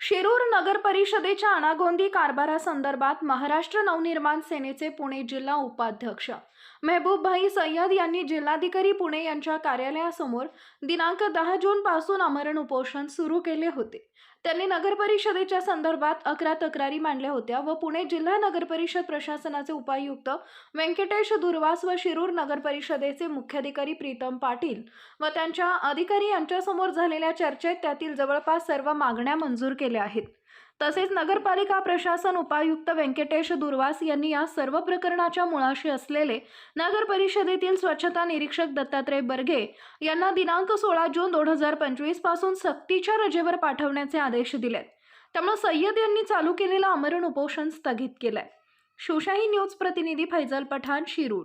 शिरूर नगर परिषदेच्या अनागोंदी कारभारासंदर्भात महाराष्ट्र नवनिर्माण सेनेचे पुणे जिल्हा उपाध्यक्ष. मेहबूब भाई सय्यद यांनी जिल्हाधिकारी पुणे यांच्या कार्यालयासमोर दिनांक दहा जून पासून आमरण उपोषण सुरू केले होते. त्यांनी नगर परिषदेच्या संदर्भात अकरा तक्रारी मांडल्या होत्या व पुणे जिल्हा नगर परिषद प्रशासनाचे उपायुक्त व्यंकटेश दुर्वास व शिरूर नगर परिषदेचे मुख्याधिकारी प्रीतम पाटील व त्यांच्या अधिकारी यांच्यासमोर झालेल्या चर्चेत त्यातील जवळपास सर्व मागण्या मंजूर केल्या आहेत. तसेच नगरपालिका प्रशासन उपायुक्त व्यंकटेश दुर्वास यांनी या सर्व प्रकरणाच्या मुळाशी असलेले नगर परिषदेतील स्वच्छता निरीक्षक दत्तात्रय बर्गे यांना दिनांक सोळा जून दोन हजार पंचवीसपासून सक्तीच्या रजेवर पाठवण्याचे आदेश दिलेत. त्यामुळे सय्यद यांनी चालू केलेलं आमरण उपोषण स्थगित केलंय. शिवशाही न्यूज प्रतिनिधी फैजल पठाण शिरूर.